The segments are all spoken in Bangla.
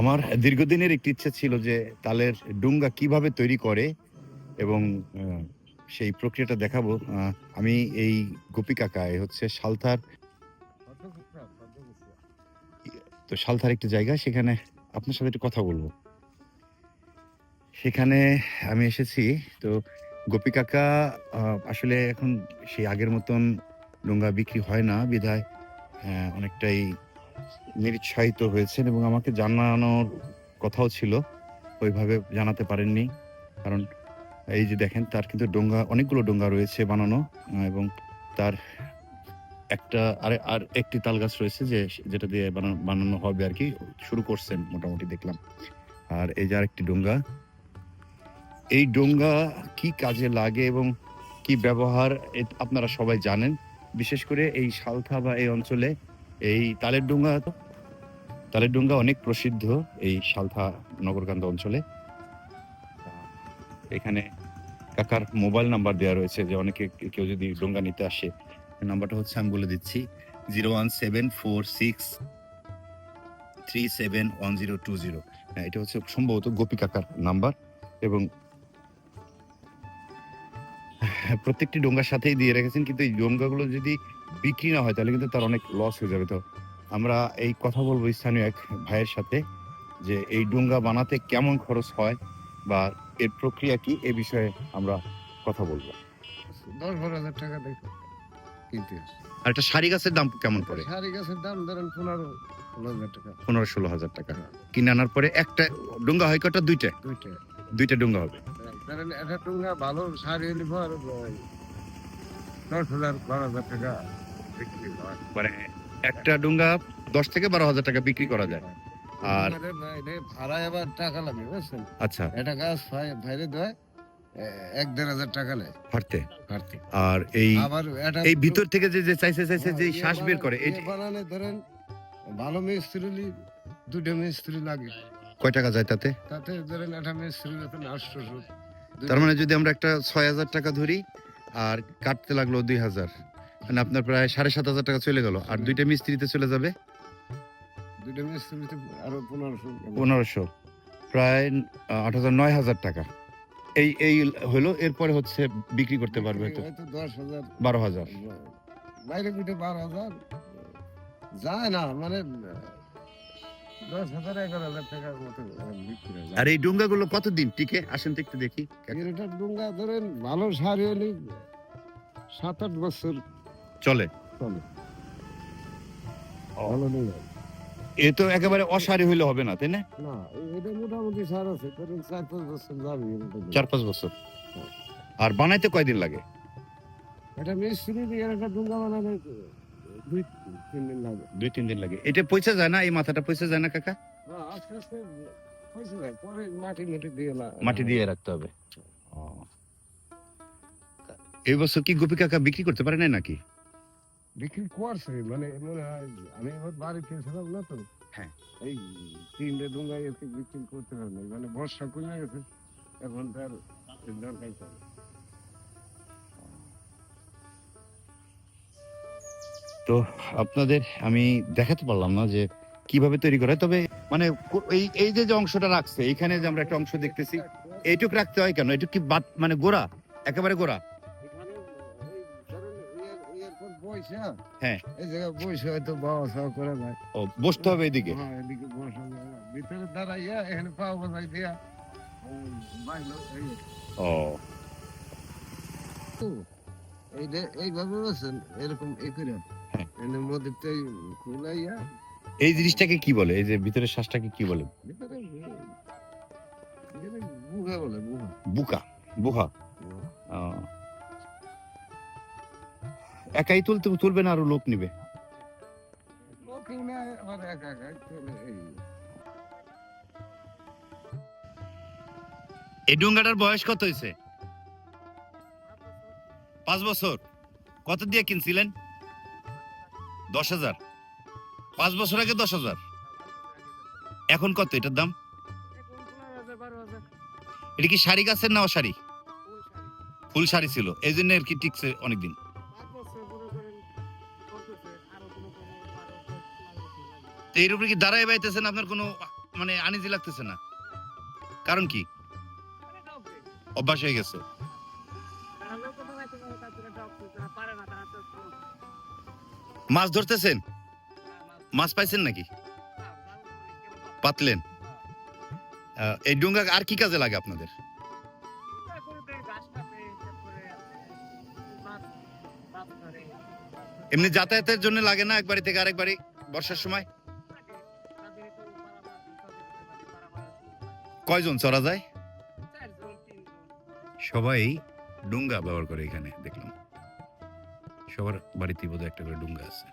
আমার দীর্ঘদিনের একটি ইচ্ছা ছিল যে তালের ডুঙ্গা কীভাবে তৈরি করে এবং সেই প্রক্রিয়াটা দেখাবো। আমি এই গোপী কাকা, এ হচ্ছে সালথার। তো সালথার একটি জায়গা, সেখানে আপনার সাথে একটু কথা বলব। সেখানে আমি এসেছি, তো গোপী কাকা আসলে এখন সেই আগের মতন ডোঙ্গা বিক্রি হয় না, বিধায় অনেকটাই নিরুৎসাহিত হয়েছেন এবং আমাকে জানানোর কথাও ছিল। ওইভাবে জানাতে পারেননি। কারণ এই যে দেখেন, তার কিন্তু ডোঙ্গা, অনেকগুলো ডোঙ্গা রয়েছে বানানো। এবং তার একটা আর আর একটি তাল গাছ রয়েছে যে, যেটা দিয়ে বানানো বানানো হবে আর কি। শুরু করছেন মোটামুটি দেখলাম। আর এই যে আরেকটি ডোঙ্গা। এই ডোঙ্গা কি কাজে লাগে এবং কি ব্যবহার আপনারা সবাই জানেন। বিশেষ করে এই সালথা বা এই অঞ্চলে এই তালের ডোঙ্গা তালের ডোঙ্গা অনেক প্রসিদ্ধ এই সালথা নগরকান্দা অঞ্চলে। এখানে কাকার মোবাইল নাম্বার দেওয়া রয়েছে যে অনেকে কেউ যদি ডোঙ্গা নিতে আসে নাম্বারটা হচ্ছে আমি বলে দিচ্ছি zero one seven four six three seven one zero two zero. এটা হচ্ছে সম্ভবত গোপী কাকার নাম্বার এবং হ্যাঁ, প্রত্যেকটি ডোঙ্গার সাথেই দিয়ে রেখেছেন কিন্তু এই ডোঙ্গাগুলো যদি বিক্রি না হয় তাহলে কিন্তু তার অনেক লস হয়ে যাবে। তো আমরা এই কথা বলব স্থানীয় এক ভাইয়ের সাথে যে এই ডোঙ্গা বানাতে কেমন খরচ হয় বা এর প্রক্রিয়া কি এ বিষয়ে আমরা কথা বলব। দশ বারো হাজার টাকা দেখো কিনতে আর একটা শাড়ি গাছের দাম কেমন পড়ে? শাড়ি গাছের দাম ধরেন পনেরো ষোলো হাজার টাকা। পনেরো ষোলো হাজার টাকা। কিনে আনার পরে একটা ডোঙ্গা হয় কটা দুইটা? দুইটা। দুইটা ডোঙ্গা হবে। ধরেন একটা টুঙ্গা ভালো হলে পর দশ হাজার বারো হাজার টাকা বিক্রি হয়। মানে একটা ডোঙ্গা দশ থেকে বারো হাজার টাকা বিক্রি করা যায়। আর ভাড়ায় আবার টাকা লাগে বুঝছেন? আচ্ছা। একটা গাছ ভাই- বাইরে দেয় এক দেড় হাজার টাকা নেয়। ফাটতে কাটতে আর এই আবার এটা এই ভিতর থেকে যে যে চাইছে চাইছে যে ইয়ে শ্বাস বের করে এটি বানানে ধরেন ভালো মিস্ত্রি দুটো মিস্ত্রি লাগে। কয় টাকা যায় তাতে? তাতে ধরেন একটা মিস্ত্রি আটশোশো তার মানে যদি আমরা একটা ছয় হাজার টাকা ধরি আর কাটতে লাগল দুই হাজার মানে আপনার প্রায় সাড়ে সাত হাজার টাকা চলে গেল। আর দুইটা মিস্ত্রিতে চলে যাবে? দুটো মিস্ত্রিতে আরও পনেরোশো। পনেরোশো প্রায় আট হাজার নয় হাজার টাকা। এই এই হলো এরপরে হচ্ছে বিক্রি করতে পারবে তো হয়তো দশ হাজার। বারো হাজার। বাইরে পিঠে বারো হাজার। যায় না মানে দশ হাজার এগারো হাজার টাকার মতো বিক্রি হয় আর এই ডোঙ্গাগুলো কতদিন টিকে? আসেন তো একটু দেখি। এটা ডুঙ্গা ধরেন ভালো শাড়ি হলে সাত আট বছর চলে। চলে। ভালো ডুঙ্গা এ তো একেবারে অসারি হইলে হবে না তাই না? না এটা মোটামুটি সার আছে ধরেন চার পাঁচ বছর যাবে চার পাঁচ বছর। আর বানাইতে কয়দিন লাগে? এটা মিস্ত্রি দিয়ে একটা ডুঙ্গা বানালে দুই তিন দিন লাগে। দুই তিন দিন লাগে। এটা পয়সা যায় না? এই মাথাটা পয়সা যায় না কাকা? আস্তে আস্তে হয়েছে ভাই, পরে মাটি মাটি দিয়ে না মাটি দিয়ে রাখতে হবে। এই বছর কি গোপী কাকা বিক্রি করতে পারে নাই নাকি? বিক্রি করছে মানে মনে হয় আমি এবার বাড়িতে ছিলাম না তো। হ্যাঁ। এই তিনটে ডুঙ্গা এসে বিক্রি করতে পারে মানে বর্ষা কমে গেছে এখন তার দরকার তো আপনাদের আমি দেখাতে পারলাম না যে কীভাবে তৈরি করে তবে মানে এই এই যে যে অংশটা রাখছে এখানে যে আমরা একটা অংশ দেখতেছি, এইটুক রাখতে হয় কেন? এটুক কি বাদ মানে গোড়া? একেবারে গোড়া? এই হ্যাঁ। হয়তো বসতে হবে এদিকে এইভাবে এরকম করে। এর এই খুলাইয়া এই জিনিসটাকে কি বলে? এই যে ভিতরের শ্বাসটাকে কি বলে? ভিতরে বলে বুকা বুহা। একাই তুলতে তুলবে না আরও লোক নিবে? এই ডুঙ্গাটার বয়স কত হয়েছে? পাঁচ বছর। কত দিয়ে কিনছিলেন? দশ হাজার। পাঁচ বছর আগে দশ হাজার। এখন কত? এটার দাম? এটা কি শাড়ি গাছের না অশাড়ি? ফুল শাড়ি ছিল। এই জন্য আর কি টিকছে অনেকদিন। এর উপরে কি দাঁড়ায় বাইতেছেন আপনার কোনো মানে আনিজি লাগতেছে না? কারণ কি? অভ্যাস হয়ে গেছে। মাছ ধরতেছেন? মাছ পাইছেন নাকি? পাতলেন। এই ডুঙ্গা আর কি কাজে লাগে আপনাদের? এমনি যাতায়াতের জন্য লাগে না এক বাড়ি থেকে আরেক বাড়ি বর্ষার সময়? কয়জন চড়া যায়? সবাই ডুঙ্গা ব্যবহার করে এখানে দেখলাম। সবার বাড়িতে বোধহয় একটা করে ডুঙ্গা আছে।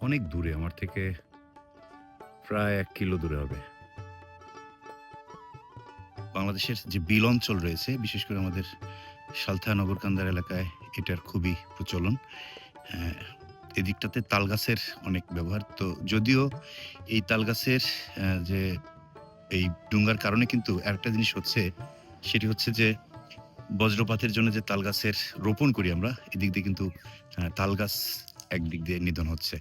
অনেক দূরে আমার থেকে প্রায় এক কিলো দূরে হবে। বাংলাদেশের যে বিল অঞ্চল রয়েছে বিশেষ করে আমাদের সালথা নগরকান্দার এলাকায় এটার খুবই প্রচলন। হ্যাঁ, এদিকটাতে তাল গাছের অনেক ব্যবহার। তো যদিও এই তাল গাছের যে এই ডুঙ্গার কারণে কিন্তু একটা জিনিস হচ্ছে সেটি হচ্ছে যে বজ্রপাতের জন্য যে তালগাছের রোপণ করি আমরা, এদিক দিয়ে কিন্তু তাল গাছ একদিক দিয়ে নিধন হচ্ছে।